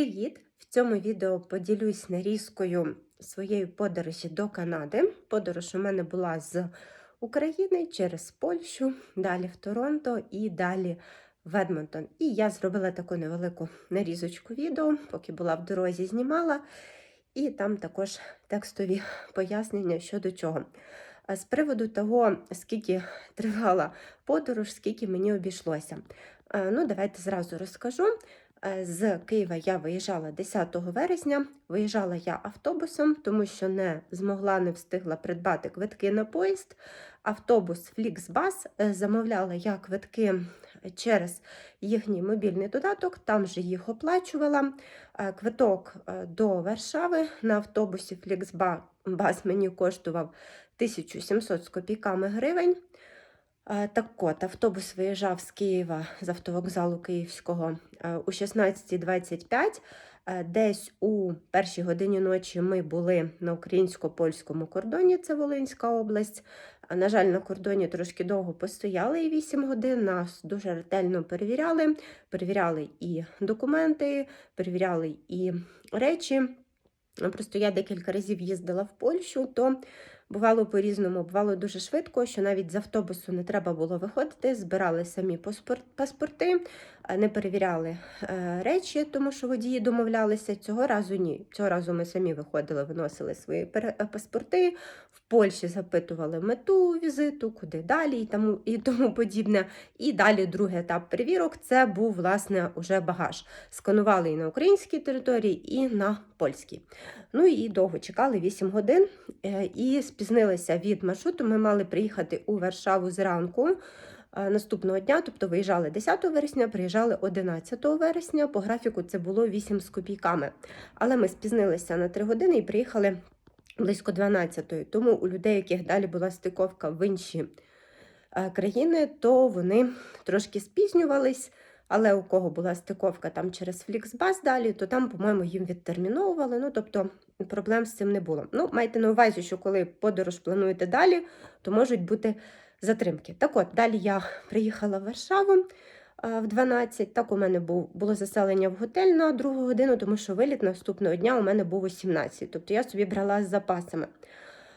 Привіт! В цьому відео поділюсь нарізкою своєї подорожі до Канади. Подорож у мене була з України через Польщу, далі в Торонто і далі в Едмонтон. І я зробила таку невелику нарізочку відео, поки була в дорозі, знімала. І там також текстові пояснення щодо чого. З приводу того, скільки тривала подорож, скільки мені обійшлося. Ну, давайте зразу розкажу. Е, З Києва я виїжджала 10 вересня. Виїжджала я автобусом, тому що не змогла, не встигла придбати квитки на поїзд. Автобус Flixbus е, замовляла я квитки через їхній мобільний додаток, там же їх оплачувала. Е, Квиток до Варшави на автобусі Flixbus мені коштував 1700 з копійками гривень. Е, Так от, автобус виїжджав з Києва з автовокзалу Київського е, о 16.25. Е, Десь у першій годині ночі ми були на українсько-польському кордоні, це Волинська область. Е, На жаль, на кордоні трошки довго постояли і 8 годин. Нас дуже ретельно перевіряли. Перевіряли і документи, перевіряли і речі. Просто я декілька разів їздила в Польщу, то бувало по-різному, бувало дуже швидко, що навіть з автобусу не треба було виходити, збирали самі паспорт, паспорти, не перевіряли е, речі, тому що водії домовлялися. Цього разу ні. Цього разу ми самі виходили, виносили свої е, паспорти. В Польщі запитували мету візиту, куди далі і тому, і тому подібне. І далі другий етап перевірок це був власне уже багаж. Сканували і на українській території, і на польській. Ну і довго чекали 8 годин е, і спізнилися від маршруту. Ми мали приїхати у Варшаву зранку е, наступного дня, тобто виїжджали 10 вересня, приїжджали 11 вересня. По графіку це було 8 з копійками. Але ми спізнилися на 3 години і приїхали близько 12-ї. Тому у людей, яких далі була стиковка в інші е, країни, то вони трошки спізнювались. Але у кого була стиковка там через Flixbus далі, то там, по-моєму, їм відтерміновували. Ну, тобто проблем з цим не було. Ну, майте на увазі, що коли подорож плануєте далі, то можуть бути затримки. Так от, далі я приїхала в Варшаву а, в 12. Так у мене було заселення в готель на другу годину, тому що виліт наступного дня у мене був о 17. Тобто я собі брала з запасами.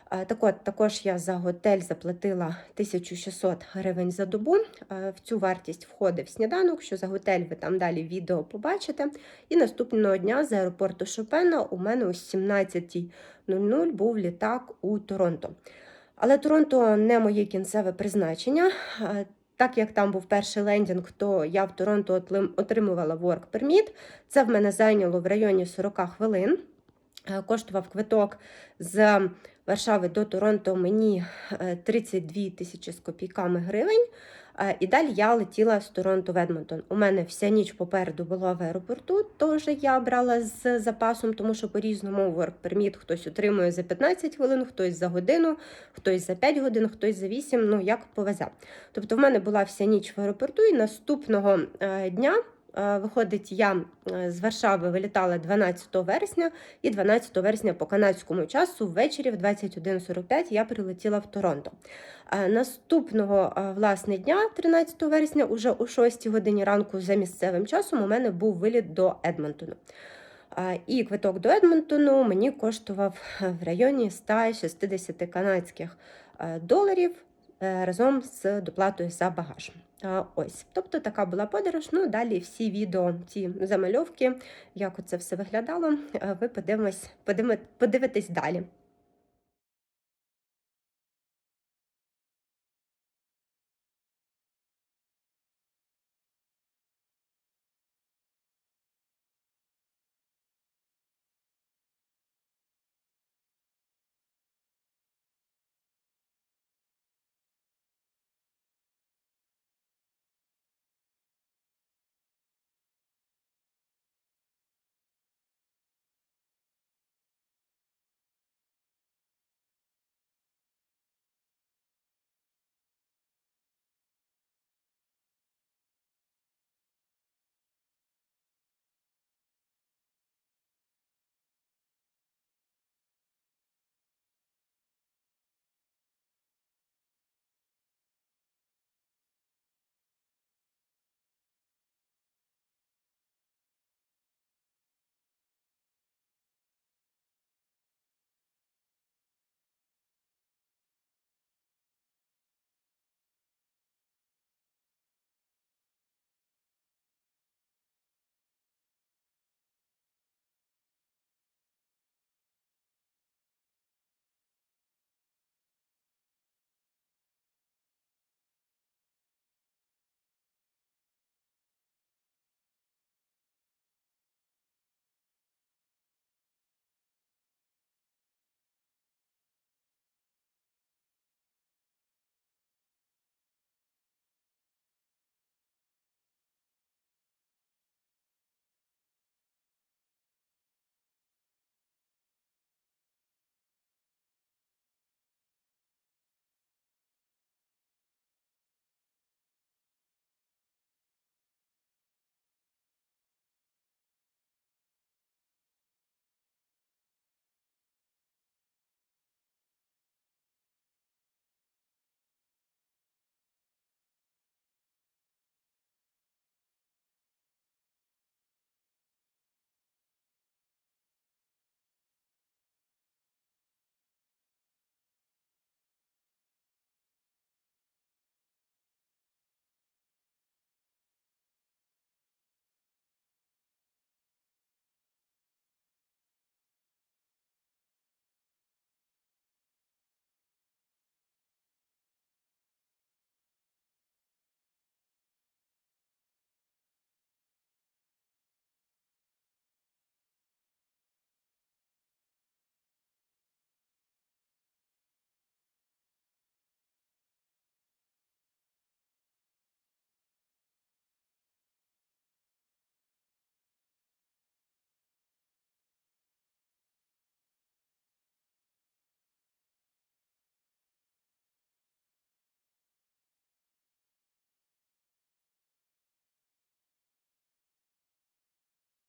А, Так от, також я за готель заплатила 1600 гривень за добу. А, В цю вартість входив сніданок, що за готель ви там далі відео побачите. І наступного дня з аеропорту Шопена у мене о 17.00 був літак у Торонто. Але Торонто не моє кінцеве призначення. Так як там був перший лендінг, то я в Торонто отримувала work permit. Це в мене зайняло в районі 40 хвилин. Е, Коштував квиток з Варшави до Торонто мені е, 32 тисячі з копійками гривень. Е, І далі я летіла з Торонто в Едмонтон. У мене вся ніч попереду була в аеропорту. Тож я брала з запасом, тому що по-різному work permit хтось отримує за 15 хвилин, хтось за годину, хтось за 5 годин, хтось за 8, ну як повезе. Тобто в мене була вся ніч в аеропорту, і наступного е, дня. Е, Виходить, я е, з Варшави вилітала 12 вересня, і 12 вересня по канадському часу ввечері в 21.45 я прилетіла в Торонто. Е, Наступного власне дня, 13 вересня, уже о 6 годині ранку за місцевим часом, у мене був виліт до Едмонтону. І квиток до Едмонтону мені коштував в районі 160 канадських доларів разом з доплатою за багаж. Ось, тобто така була подорож. Ну, далі всі відео, ці замальовки, як це все виглядало, е, ви подивимось, подивитесь далі.